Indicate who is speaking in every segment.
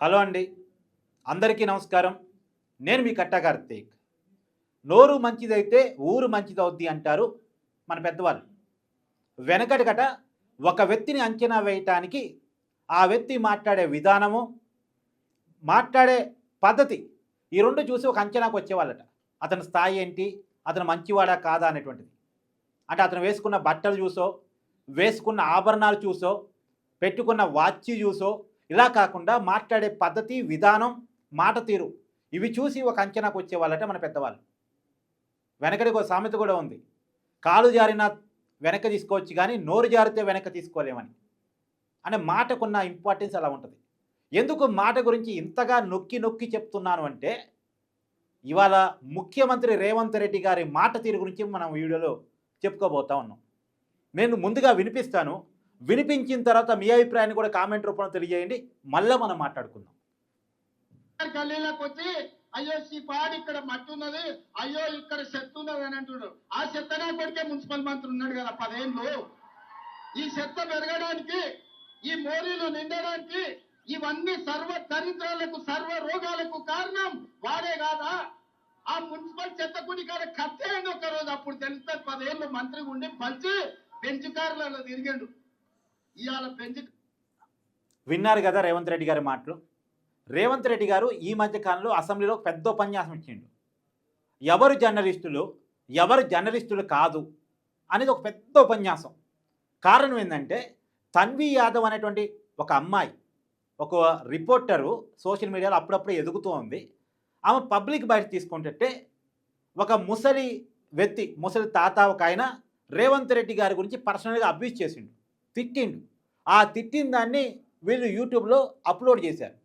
Speaker 1: Hello అండి. అందరికీ నమస్కారం. నేను మీ కట్టా కార్తీక్. నోరు మంచిదైతే ఊరు మంచిదవుద్ది అంటారు మన పెద్దవాళ్ళు. వెనకటికట ఒక వ్యక్తిని అంచనా వేయటానికి ఆ వ్యక్తి మాట్లాడే విధానము మాట్లాడే పద్ధతి ఈ రెండు చూసి ఒక అంచనాకు వచ్చేవాళ్ళట. అతని స్థాయి ఏంటి అతను మంచివాడా కాదా అనేటువంటిది. అంటే అతను వేసుకున్న బట్టలు చూసో వేసుకున్న ఆభరణాలు చూసో పెట్టుకున్న వాచ్ చూసో ఇలా కాకుండా మాట్లాడే పద్ధతి విధానం మాట తీరు ఇవి చూసి ఒక అంచనాకు వచ్చేవాళ్ళట మన పెద్దవాళ్ళు. వెనకడికి ఒక సామెత కూడా ఉంది. కాలు జారిన వెనక తీసుకోవచ్చు కానీ నోరు జారితే వెనక తీసుకోలేమని. అనే మాటకున్న ఇంపార్టెన్స్ అలా ఉంటుంది. ఎందుకు మాట గురించి ఇంతగా నొక్కి నొక్కి చెప్తున్నాను అంటే ఇవాళ ముఖ్యమంత్రి రేవంత్ రెడ్డి గారి మాట తీరు గురించి మనం వీడియోలో చెప్పుకోబోతా ఉన్నాం. నేను ముందుగా వినిపిస్తాను. వినిపించిన తర్వాత మీ అభిప్రాయాన్ని కూడా కామెంట్ రూపంలో తెలియజేయండి. మళ్ళీ మనం మాట్లాడుకుందాం.
Speaker 2: గల్లీలోకి వచ్చి అయ్యో ఈ ఇక్కడ మట్టి ఉన్నది అయ్యో ఇక్కడ చెత్త ఉన్నది అని అంటున్నాడు. ఆ చెత్తనే కొడికే మున్సిపల్ మంత్రి ఉన్నాడు కదా పదేళ్ళు. ఈ చెత్త పెరగడానికి ఈ మోరీలు నిండడానికి ఇవన్నీ సర్వ దరిద్రాలకు సర్వ రోగాలకు కారణం వాడే కాదా? ఆ మున్సిపల్ చెత్త కుడి కాడ కత్తేయండి రోజు అప్పుడు తెలుస్తుంది పదేళ్ళు మంత్రి ఉండి పంచి బెంచ్ కార్లలో తిరిగాడు. ఇవాళ
Speaker 1: విన్నారు కదా రేవంత్ రెడ్డి గారి మాటలు. రేవంత్ రెడ్డి గారు ఈ మధ్య కాలంలో అసెంబ్లీలో పెద్ద ఉపన్యాసం ఇచ్చిండు. ఎవరు జర్నలిస్టులు ఎవరు జర్నలిస్టులు కాదు అనేది ఒక పెద్ద ఉపన్యాసం. కారణం ఏంటంటే తన్వి యాదవ్ అనేటువంటి ఒక అమ్మాయి ఒక రిపోర్టరు సోషల్ మీడియాలో అప్పుడప్పుడు ఎదుగుతూ ఉంది. ఆమె పబ్లిక్ బయట తీసుకుంటే ఒక ముసలి వ్యక్తి ముసలి తాత ఒక ఆయన రేవంత్ రెడ్డి గారి గురించి పర్సనల్గా అబ్యూజ్ చేసిండు. తిట్టిండు. ఆ తిట్టిన దాన్ని వీళ్ళు యూట్యూబ్లో అప్లోడ్ చేశారు.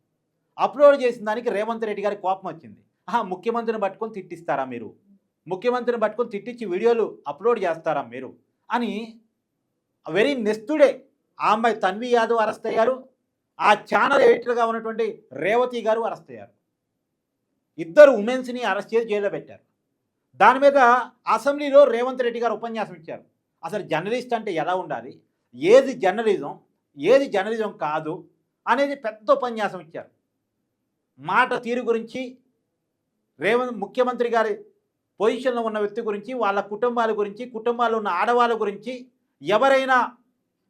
Speaker 1: అప్లోడ్ చేసిన దానికి రేవంత్ రెడ్డి గారికి కోపం వచ్చింది. ఆహా ముఖ్యమంత్రిని పట్టుకొని తిట్టిస్తారా మీరు? ముఖ్యమంత్రిని పట్టుకొని తిట్టించి వీడియోలు అప్లోడ్ చేస్తారా మీరు? అని వెరీ నెస్తుడే ఆ అమ్మాయి తన్వి యాదవ్ అరెస్ట్ అయ్యారు. ఆ ఛానల్ ఎడిటర్గా ఉన్నటువంటి రేవతి గారు అరెస్ట్ అయ్యారు. ఇద్దరు ఉమెన్స్ని అరెస్ట్ చేసి జైల్లో పెట్టారు. దాని మీద అసెంబ్లీలో రేవంత్ రెడ్డి గారు ఉపన్యాసం ఇచ్చారు. అసలు జర్నలిస్ట్ అంటే ఎలా ఉండాలి? ఏది జర్నలిజం ఏది జర్నలిజం కాదు అనేది పెద్ద ఉపన్యాసం ఇచ్చారు. మాట తీరు గురించి రేవంత్ ముఖ్యమంత్రి గారి పొజిషన్లో ఉన్న వ్యక్తి గురించి వాళ్ళ కుటుంబాల గురించి కుటుంబాల్లో ఉన్న ఆడవాళ్ళ గురించి ఎవరైనా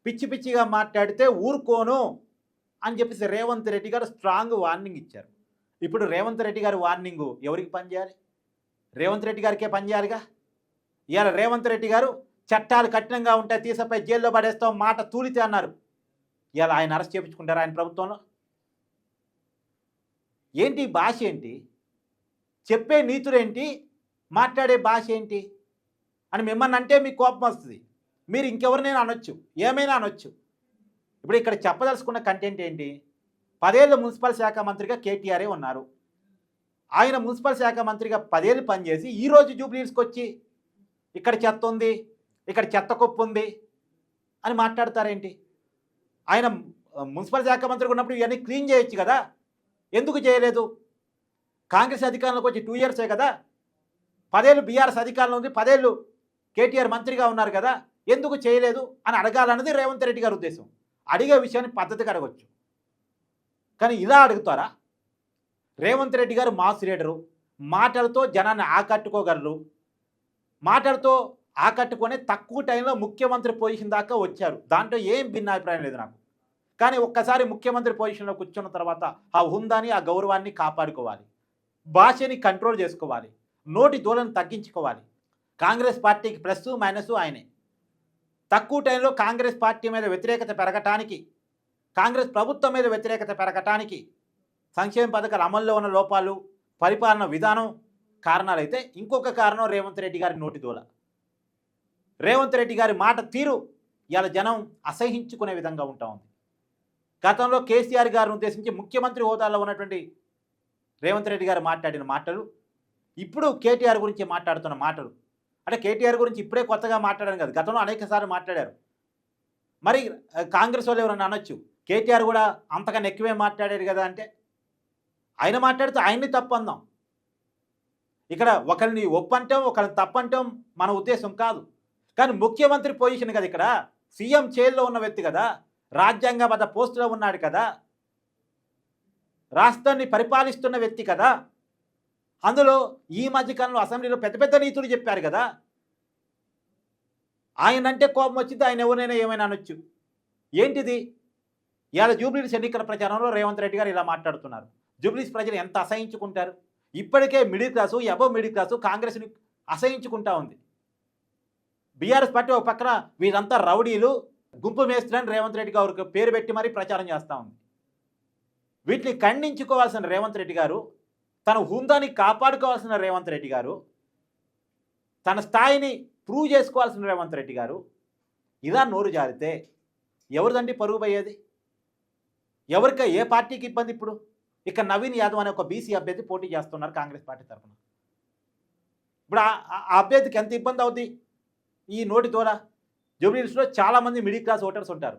Speaker 1: పిచ్చి పిచ్చిగా మాట్లాడితే ఊరుకోను అని చెప్పేసి రేవంత్ రెడ్డి గారు స్ట్రాంగ్ వార్నింగ్ ఇచ్చారు. ఇప్పుడు రేవంత్ రెడ్డి గారి వార్నింగ్ ఎవరికి పనిచేయాలి? రేవంత్ రెడ్డి గారికే పనిచేయాలిగా? ఇవాళ రేవంత్ రెడ్డి గారు చట్టాలు కఠినంగా ఉంటే తీసపై జైల్లో పడేస్తాం మాట తూలితే అన్నారు. ఇలా ఆయన అరెస్ట్ చేయించుకుంటారు ఆయన ప్రభుత్వంలో? ఏంటి భాష ఏంటి? చెప్పే నీతులేంటి? మాట్లాడే భాష ఏంటి? అని మిమ్మల్ని అంటే మీకు కోపం వస్తుంది. మీరు ఇంకెవరినైనా అనొచ్చు ఏమైనా అనొచ్చు. ఇప్పుడు ఇక్కడ చెప్పదలుచుకున్న కంటెంట్ ఏంటి? పదేళ్ళు మున్సిపల్ శాఖ మంత్రిగా కేటీఆరే ఉన్నారు. ఆయన మున్సిపల్ శాఖ మంత్రిగా పదేళ్ళు పనిచేసి ఈరోజు జూబ్లీస్కి వచ్చి ఇక్కడ చెత్త ఉంది. ఇక్కడ చెత్త కుప్ప ఉంది అని మాట్లాడతారేంటి? ఆయన మున్సిపల్ శాఖ మంత్రిగా ఉన్నప్పుడు ఇవన్నీ క్లీన్ చేయొచ్చు కదా? ఎందుకు చేయలేదు? కాంగ్రెస్ అధికారంలోకి వచ్చి టూ ఇయర్సే కదా? పదేళ్ళు బీఆర్ఎస్ అధికారంలో ఉంది పదేళ్ళు కేటీఆర్ మంత్రిగా ఉన్నారు కదా? ఎందుకు చేయలేదు? అని అడగాలన్నది రేవంత్ రెడ్డి గారి ఉద్దేశం. అడిగే విషయాన్ని పద్ధతిగా అడగచ్చు. కానీ ఇలా అడుగుతారా? రేవంత్ రెడ్డి గారు మాస్ లీడరు. మాటలతో జనాన్ని ఆకట్టుకోగలరు. మాటలతో ఆకట్టుకొని తక్కువ టైంలో ముఖ్యమంత్రి పొజిషన్ దాకా వచ్చారు. దాంట్లో ఏం భిన్నాభిప్రాయం లేదు నాకు. కానీ ఒక్కసారి ముఖ్యమంత్రి పొజిషన్లో కూర్చున్న తర్వాత ఆ హుందాని ఆ గౌరవాన్ని కాపాడుకోవాలి. భాషని కంట్రోల్ చేసుకోవాలి. నోటి దూలను తగ్గించుకోవాలి. కాంగ్రెస్ పార్టీకి ప్లస్ మైనస్ ఆయనే. తక్కువ టైంలో కాంగ్రెస్ పార్టీ మీద వ్యతిరేకత పెరగటానికి కాంగ్రెస్ ప్రభుత్వం మీద వ్యతిరేకత పెరగటానికి సంక్షేమ పథకాలు అమల్లో ఉన్న లోపాలు పరిపాలన విధానం కారణాలైతే ఇంకొక కారణం రేవంత్ రెడ్డి గారి నోటి దూల. రేవంత్ రెడ్డి గారి మాట తీరు ఇవాళ జనం అసహించుకునే విధంగా ఉంటా ఉంది. గతంలో కేసీఆర్ గారిని ఉద్దేశించి ముఖ్యమంత్రి హోదాలో ఉన్నటువంటి రేవంత్ రెడ్డి గారు మాట్లాడిన మాటలు ఇప్పుడు కేటీఆర్ గురించి మాట్లాడుతున్న మాటలు. అంటే కేటీఆర్ గురించి ఇప్పుడే కొత్తగా మాట్లాడాను కదా గతంలో అనేక మాట్లాడారు. మరి కాంగ్రెస్ వాళ్ళు ఎవరన్నా అనొచ్చు కేటీఆర్ కూడా అంతకన్నా ఎక్కువే మాట్లాడారు కదా అంటే? ఆయన మాట్లాడితే ఆయన్ని తప్పందాం. ఇక్కడ ఒకరిని ఒప్పంటాం ఒకరిని తప్పంటాం మన ఉద్దేశం కాదు. కానీ ముఖ్యమంత్రి పొజిషన్ కదా ఇక్కడ. సీఎం చేల్లో ఉన్న వ్యక్తి కదా. రాజ్యాంగబద్ధ పోస్టులో ఉన్నాడు కదా. రాష్ట్రాన్ని పరిపాలిస్తున్న వ్యక్తి కదా. అందులో ఈ మధ్యకాలంలో అసెంబ్లీలో పెద్ద పెద్ద నీతులు చెప్పారు కదా. ఆయన అంటే కోపం వచ్చింది ఆయన ఎవరినైనా ఏమైనా అనొచ్చు. ఏంటిది? ఇవాళ జూబ్లీస్ ఎన్నికల ప్రచారంలో రేవంత్ రెడ్డి గారు ఇలా మాట్లాడుతున్నారు. జూబ్లీస్ ప్రజలు ఎంత అసహించుకుంటారు? ఇప్పటికే middle class above middle class కాంగ్రెస్ని అసహించుకుంటా ఉంది. బీఆర్ఎస్ పార్టీ ఒక పక్కన వీరంతా రౌడీలు గుంపు మేస్తున్నారని రేవంత్ రెడ్డి గారికి పేరు పెట్టి మరీ ప్రచారం చేస్తూ ఉంది. వీటిని ఖండించుకోవాల్సిన రేవంత్ రెడ్డి గారు తన హుందాని కాపాడుకోవాల్సిన రేవంత్ రెడ్డి గారు తన స్థాయిని ప్రూవ్ చేసుకోవాల్సిన రేవంత్ రెడ్డి గారు ఇలా నోరు జారితే ఎవరిదండి పరుగు పోయేది? ఎవరికి ఏ పార్టీకి ఇబ్బంది ఇప్పుడు? ఇక నవీన్ యాదవ్ అనే ఒక బీసీ అభ్యర్థి పోటీ చేస్తున్నారు కాంగ్రెస్ పార్టీ తరఫున ఇప్పుడు ఆ ఆ అభ్యర్థికి ఎంత ఇబ్బంది అవుద్ది? ఈ నోటి ద్వారా జూబ్లీస్లో చాలామంది మిడిల్ క్లాస్ ఓటర్స్ ఉంటారు.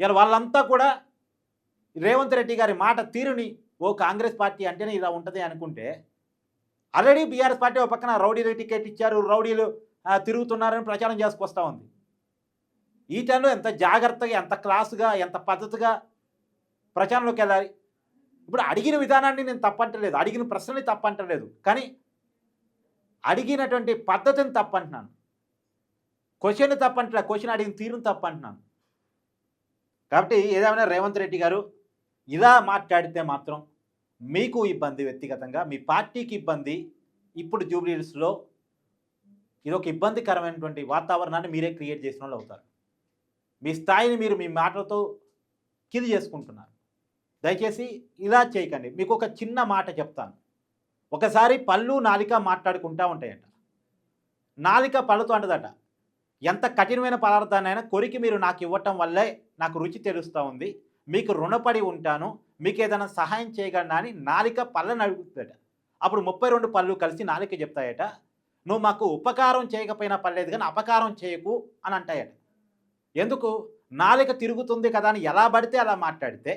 Speaker 1: ఇలా వాళ్ళంతా కూడా రేవంత్ రెడ్డి గారి మాట తీరుని ఓ కాంగ్రెస్ పార్టీ అంటేనే ఇలా ఉంటుంది అనుకుంటే ఆల్రెడీ బీఆర్ఎస్ పార్టీ ఒక పక్కన రౌడీలు టికెట్ ఇచ్చారు రౌడీలు తిరుగుతున్నారని ప్రచారం చేసుకొస్తూ ఉంది. ఈ టైంలో ఎంత జాగ్రత్తగా ఎంత క్లాసుగా ఎంత పద్ధతిగా ప్రచారంలోకి వెళ్ళాలి? ఇప్పుడు అడిగిన విధానాన్ని నేను తప్పంటలేదు అడిగిన ప్రశ్నని తప్పంటలేదు కానీ అడిగినటువంటి పద్ధతిని తప్పంటున్నాను. క్వశ్చన్ తప్పంటా క్వశ్చన్ అడిగిన తప్ప తప్పంటున్నాను. కాబట్టి ఏదేమైనా రేవంత్ రెడ్డి గారు ఇలా మాట్లాడితే మాత్రం మీకు ఇబ్బంది వ్యక్తిగతంగా మీ పార్టీకి ఇబ్బంది ఇప్పుడు జూబ్లీస్లో ఇది ఒక ఇబ్బందికరమైనటువంటి వాతావరణాన్ని మీరే క్రియేట్ చేసిన వాళ్ళు అవుతారు. మీ స్థాయిని మీరు మీ మాటలతో కిది చేసుకుంటున్నారు. దయచేసి ఇలా చేయకండి. మీకు ఒక చిన్న మాట చెప్తాను. ఒకసారి పళ్ళు నాలిక మాట్లాడుకుంటా ఉంటాయట. నాలిక పళ్ళతో అంటదట. ఎంత కఠినమైన పదార్థాన్నైనా కొరికి మీరు నాకు ఇవ్వటం వల్లే నాకు రుచి తెలుస్తూ ఉంది. మీకు రుణపడి ఉంటాను. మీకు ఏదైనా సహాయం చేయగలనా అని నాలిక పళ్ళని అడుగుతుందట. అప్పుడు ముప్పై రెండు పళ్ళు కలిసి నాలిక చెప్తాయట. నువ్వు మాకు ఉపకారం చేయకపోయినా పర్లేదు కానీ అపకారం చేయకు అని అంటాయట. ఎందుకు? నాలిక తిరుగుతుంది కదా అని ఎలా పడితే అలా మాట్లాడితే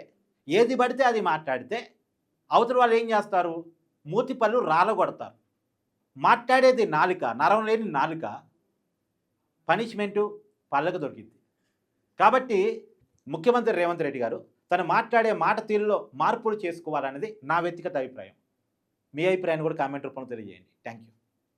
Speaker 1: ఏది పడితే అది మాట్లాడితే అవతల వాళ్ళు ఏం చేస్తారు? మూతి పళ్ళు రాలగొడతారు మాట్లాడేది నాలిక నరం లేని నాలుక పనిష్మెంటు పళ్ళకు దొరికింది కాబట్టి ముఖ్యమంత్రి రేవంత్ రెడ్డి గారు తను మాట్లాడే మాట తీరులో మార్పులు చేసుకోవాలనేది నా వ్యక్తిగత అభిప్రాయం. మీ అభిప్రాయాన్ని కూడా కామెంట్ రూపంలో తెలియజేయండి. Thank you